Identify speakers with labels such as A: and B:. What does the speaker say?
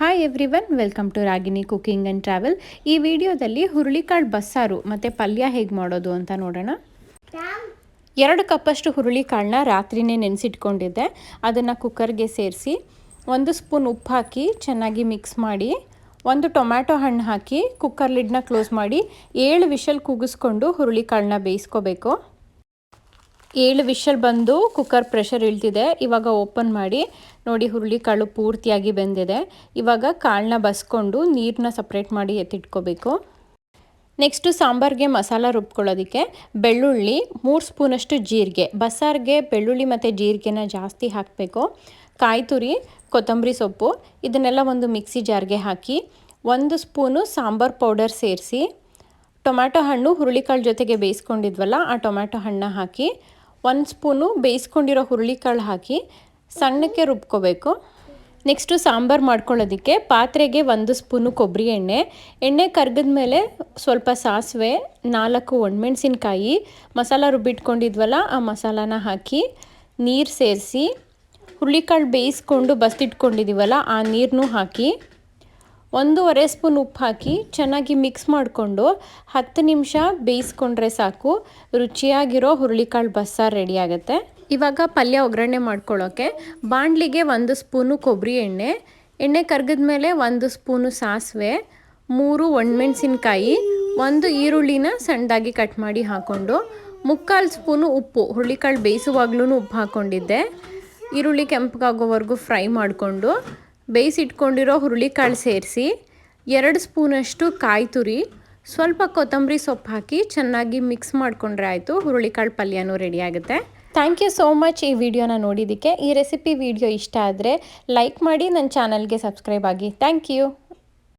A: Hi everyone welcome to Ragini cooking and travel ಈ ವಿಡಿಯೋದಲ್ಲಿ ಹುರುಳಿಕಾಳು ಬಸ್ಸಾರು ಮತ್ತು ಪಲ್ಯ ಹೇಗೆ ಮಾಡೋದು ಅಂತ ನೋಡೋಣ. ಎರಡು ಕಪ್ಪಷ್ಟು ಹುರುಳಿಕಾಳನ್ನ ರಾತ್ರಿನೇ ನೆನೆಸಿಟ್ಕೊಂಡಿದ್ದೆ. ಅದನ್ನು ಕುಕ್ಕರ್ಗೆ ಸೇರಿಸಿ ಒಂದು ಸ್ಪೂನ್ ಉಪ್ಪು ಹಾಕಿ ಚೆನ್ನಾಗಿ ಮಿಕ್ಸ್ ಮಾಡಿ ಒಂದು ಟೊಮ್ಯಾಟೊ ಹಣ್ಣು ಹಾಕಿ ಕುಕ್ಕರ್ ಲಿಡ್ನ ಕ್ಲೋಸ್ ಮಾಡಿ ಏಳು ವಿಷಲ್ ಕೂಗಿಸ್ಕೊಂಡು ಹುರುಳಿಕಾಳನ್ನ ಬೇಯಿಸ್ಕೋಬೇಕು. ಏಳು ವಿಷಲ್ ಬಂದು ಕುಕ್ಕರ್ ಪ್ರೆಷರ್ ಇಳ್ತಿದೆ. ಇವಾಗ ಓಪನ್ ಮಾಡಿ ನೋಡಿ ಹುರುಳಿಕಾಳು ಪೂರ್ತಿಯಾಗಿ ಬೆಂದಿದೆ. ಇವಾಗ ಕಾಳನ್ನ ಬಸ್ಕೊಂಡು ನೀರನ್ನ ಸಪ್ರೇಟ್ ಮಾಡಿ ಎತ್ತಿಟ್ಕೋಬೇಕು. ನೆಕ್ಸ್ಟು ಸಾಂಬಾರಿಗೆ ಮಸಾಲ ರುಬ್ಕೊಳ್ಳೋದಕ್ಕೆ ಬೆಳ್ಳುಳ್ಳಿ ಮೂರು ಸ್ಪೂನಷ್ಟು ಜೀರಿಗೆ. ಬಸ್ಸಾರಿಗೆ ಬೆಳ್ಳುಳ್ಳಿ ಮತ್ತು ಜೀರಿಗೆನ ಜಾಸ್ತಿ ಹಾಕಬೇಕು. ಕಾಯಿ ತುರಿ, ಕೊತ್ತಂಬರಿ ಸೊಪ್ಪು, ಇದನ್ನೆಲ್ಲ ಒಂದು ಮಿಕ್ಸಿ ಜಾರ್ಗೆ ಹಾಕಿ ಒಂದು ಸ್ಪೂನು ಸಾಂಬಾರು ಪೌಡರ್ ಸೇರಿಸಿ. ಟೊಮ್ಯಾಟೊ ಹಣ್ಣು ಹುರುಳಿಕಾಳು ಜೊತೆಗೆ ಬೇಯಿಸ್ಕೊಂಡಿದ್ವಲ್ಲ, ಆ ಟೊಮ್ಯಾಟೊ ಹಣ್ಣನ್ನ ಹಾಕಿ ಒಂದು ಸ್ಪೂನು ಬೇಯಿಸ್ಕೊಂಡಿರೋ ಹುರುಳಿಕಾಳು ಹಾಕಿ ಸಣ್ಣಕ್ಕೆ ರುಬ್ಕೋಬೇಕು. ನೆಕ್ಸ್ಟು ಸಾಂಬಾರು ಮಾಡ್ಕೊಳ್ಳೋದಕ್ಕೆ ಪಾತ್ರೆಗೆ ಒಂದು ಸ್ಪೂನು ಕೊಬ್ಬರಿ ಎಣ್ಣೆ. ಎಣ್ಣೆ ಕರ್ಗದ ಮೇಲೆ ಸ್ವಲ್ಪ ಸಾಸಿವೆ, ನಾಲ್ಕು ಒಣಮೆಣ್ಸಿನ್ಕಾಯಿ, ಮಸಾಲ ರುಬ್ಬಿಟ್ಕೊಂಡಿದ್ವಲ್ಲ ಆ ಮಸಾಲಾನ ಹಾಕಿ ನೀರು ಸೇರಿಸಿ ಹುರುಳಿಕಾಳು ಬೇಯಿಸ್ಕೊಂಡು ಬಸ್ತಿಟ್ಕೊಂಡಿದ್ದೀವಲ್ಲ ಆ ನೀರನ್ನೂ ಹಾಕಿ ಒಂದೂವರೆ ಸ್ಪೂನ್ ಉಪ್ಪು ಹಾಕಿ ಚೆನ್ನಾಗಿ ಮಿಕ್ಸ್ ಮಾಡಿಕೊಂಡು ಹತ್ತು ನಿಮಿಷ ಬೇಯಿಸ್ಕೊಂಡ್ರೆ ಸಾಕು. ರುಚಿಯಾಗಿರೋ ಹುರುಳಿಕಾಳು ಬಸ್ಸಾರು ರೆಡಿ ಆಗುತ್ತೆ. ಇವಾಗ ಪಲ್ಯ ಒಗ್ಗರಣೆ ಮಾಡ್ಕೊಳ್ಳೋಕ್ಕೆ ಬಾಣಲಿಗೆ ಒಂದು ಸ್ಪೂನು ಕೊಬ್ಬರಿ ಎಣ್ಣೆ ಎಣ್ಣೆ ಕರ್ಗದ ಮೇಲೆ ಒಂದು ಸ್ಪೂನು ಸಾಸಿವೆ, ಮೂರು ಒಣಮೆಣಸಿನ್ಕಾಯಿ, ಒಂದು ಈರುಳ್ಳಿನ ಸಣ್ಣದಾಗಿ ಕಟ್ ಮಾಡಿ ಹಾಕ್ಕೊಂಡು ಮುಕ್ಕಾಲು ಸ್ಪೂನು ಉಪ್ಪು, ಹುರುಳಿಕಾಳು ಬೇಯಿಸುವಾಗ್ಲೂ ಉಪ್ಪು ಹಾಕ್ಕೊಂಡಿದ್ದೆ ಈರುಳ್ಳಿ ಕೆಂಪಗಾಗೋವರೆಗೂ ಫ್ರೈ ಮಾಡಿಕೊಂಡು ಬೇಯಿಸಿಟ್ಕೊಂಡಿರೋ ಹುರುಳಿಕಾಳು ಸೇರಿಸಿ ಎರಡು ಸ್ಪೂನಷ್ಟು ಕಾಯಿ ತುರಿ, ಸ್ವಲ್ಪ ಕೊತ್ತಂಬರಿ ಸೊಪ್ಪು ಹಾಕಿ ಚೆನ್ನಾಗಿ ಮಿಕ್ಸ್ ಮಾಡಿಕೊಂಡ್ರೆ ಆಯಿತು ಹುರುಳಿಕಾಳು ಪಲ್ಯನೂ ರೆಡಿ ಆಗುತ್ತೆ. ಥ್ಯಾಂಕ್ ಯು ಸೋ ಮಚ್ ಈ ವಿಡಿಯೋನ ನೋಡಿದ್ದಕ್ಕೆ. ಈ ರೆಸಿಪಿ ವಿಡಿಯೋ ಇಷ್ಟ ಆದರೆ ಲೈಕ್ ಮಾಡಿ ನನ್ನ ಚಾನಲ್ಗೆ ಸಬ್ಸ್ಕ್ರೈಬ್ ಆಗಿ. Thank you